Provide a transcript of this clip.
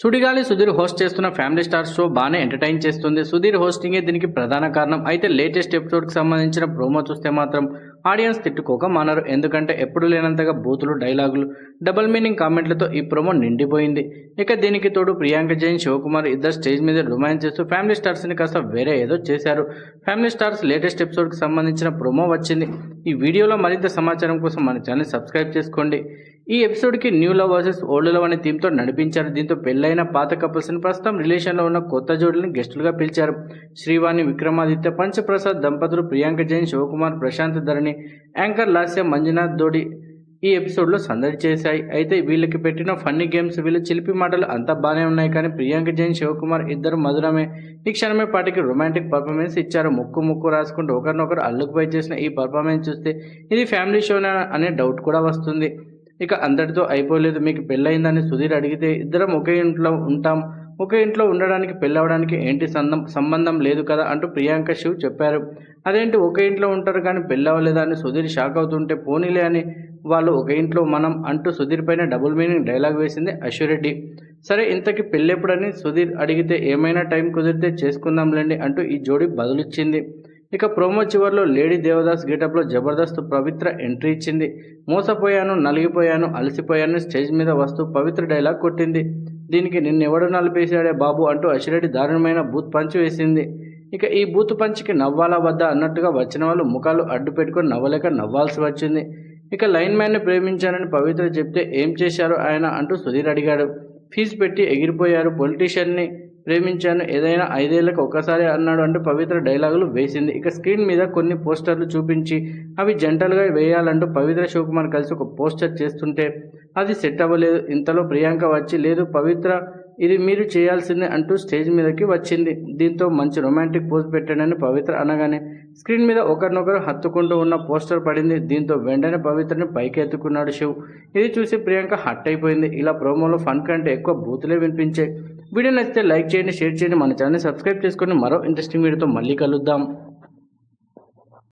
సుడిగాలి Sudheer host చేస్తున్న family star show బాగానే entertain చేస్తుంది. సుధీర్ హోస్టింగే దీనికి ప్రధాన కారణం. అయితే లేటెస్ట్ ఎపిసోడ్కి సంబంధించిన ప్రోమో చూస్తే మాత్రం ఆడియన్స్ తిట్టుకోక మానరు. ఎందుకంటే ఎప్పుడు లేనంతగా బూతులు డైలాగులు డబుల్ మీనింగ్ కామెంట్లతో ఈ ప్రోమో నిండిపోయింది. ఇక దీనికి తోడు ప్రియాంక జైన్ శివకుమార్ ఇద్దరు స్టేజ్ మీద రొమాన్స్ చేస్తూ ఫ్యామిలీ స్టార్స్ని కాస్త వేరే ఏదో చేశారు. ఫ్యామిలీ స్టార్స్ లేటెస్ట్ ఎపిసోడ్కి సంబంధించిన ప్రోమో వచ్చింది. ఈ వీడియోలో మరింత సమాచారం కోసం మన ఛానల్ సబ్స్క్రైబ్ చేసుకోండి. ఈ ఎపిసోడ్కి new love versus old love అనే థీమ్తో నడిపించారు. దీంతో పెళ్ళైన పాత కపుల్స్ని ప్రస్తుతం రిలేషన్లో ఉన్న కొత్త జోడులను గెస్టులుగా పిలిచారు. శ్రీవాణి విక్రమాదిత్య పంచప్రసాద్ దంపతులు ప్రియాంక జైన్ శివకుమార్ ప్రశాంత్ ధరణి యాంకర్ లాస్య మంజునాథ్ దోడి ఈ ఎపిసోడ్లో సందడి చేశాయి. అయితే వీళ్ళకి పెట్టిన ఫన్నీ గేమ్స్ వీళ్ళ చిలిపి మాటలు అంతా బాగానే ఉన్నాయి కానీ ప్రియాంక జైన్ శివకుమార్ ఇద్దరు మధురమే. ఈ క్షణమే పాటికి రొమాంటిక్ పర్ఫార్మెన్స్ ఇచ్చారు. ముక్కు ముక్కు రాసుకుంటూ ఒకరినొకరు అల్లుకుపై చేసిన ఈ పర్ఫార్మెన్స్ చూస్తే ఇది ఫ్యామిలీ షోనా అనే డౌట్ కూడా వస్తుంది. ఇక అందరితో అయిపోలేదు. మీకు పెళ్ళయిందని సుధీర్ అడిగితే ఇద్దరం ఒకే ఇంట్లో ఉంటాం. ఒకే ఇంట్లో ఉండడానికి పెళ్ళవడానికి ఏంటి సందం సంబంధం లేదు కదా అంటూ ప్రియాంక శివ్ చెప్పారు. అదేంటి ఒకే ఇంట్లో ఉంటారు కానీ పెళ్ళవలేదా అని సుధీర్ షాక్ అవుతుంటే పోనీలే అని వాళ్ళు ఒక ఇంట్లో మనం అంటూ సుధీర్ పైన డబుల్ మీనింగ్ డైలాగ్ వేసింది అశ్వరెడ్డి. సరే ఇంతకీ పెళ్ళెప్పుడని సుధీర్ అడిగితే ఏమైనా టైం కుదిరితే చేసుకుందాంలేండి అంటూ ఈ జోడీ బదులిచ్చింది. ఇక ప్రోమో చివరిలో లేడీ దేవదాస్ గెటప్లో జబర్దస్త్ పవిత్ర ఎంట్రీ ఇచ్చింది. మోసపోయాను నలిగిపోయాను అలసిపోయాను స్టేజ్ మీద వస్తూ పవిత్ర డైలాగ్ కొట్టింది. దీనికి నిన్నెవడు నలిపేశాడే బాబు అంటూ అశ్వరెడ్డి దారుణమైన బూత్ పంచ్ వేసింది. ఇక ఈ బూత్ పంచ్కి నవ్వాలా వద్దా అన్నట్టుగా వచ్చిన వాళ్ళు ముఖాలు అడ్డు పెట్టుకొని నవ్వలేక నవ్వాల్సి వచ్చింది. ఇక లైన్ మ్యాన్ని ప్రేమించానని పవిత్ర చెప్తే ఏం చేశారు ఆయన అంటూ సుధీర్ అడిగాడు. ఫీజు పెట్టి ఎగిరిపోయారు పొలిటీషియన్ని ప్రేమించాను ఏదైనా ఐదేళ్ళకు ఒక్కసారి అన్నాడు అంటూ పవిత్ర డైలాగులు వేసింది. ఇక స్క్రీన్ మీద కొన్ని పోస్టర్లు చూపించి అవి జంటలుగా వేయాలంటూ పవిత్ర శివకుమార్ కలిసి ఒక పోస్టర్ చేస్తుంటే అది సెట్ అవ్వలేదు. ఇంతలో ప్రియాంక వచ్చి లేదు పవిత్ర ఇది మీరు చేయాల్సిందే అంటూ స్టేజ్ మీదకి వచ్చింది. దీంతో మంచి రొమాంటిక్ పోజ్ పెట్టాడని పవిత్ర అనగానే స్క్రీన్ మీద ఒకరినొకరు హత్తుకుంటూ ఉన్న పోస్టర్ పడింది. దీంతో వెంటనే పవిత్రని పైకి ఎత్తుకున్నాడు శివ్. ఇది చూసి ప్రియాంక హట్ అయిపోయింది. ఇలా ప్రోమోలో ఫన్ కంటే ఎక్కువ బూతులే వినిపించాయి. వీడియో నచ్చితే లైక్ చేయండి షేర్ చేయండి. మన ఛానల్ సబ్స్క్రైబ్ చేసుకొని మరో ఇంట్రెస్టింగ్ వీడియోతో మళ్ళీ కలుద్దాం.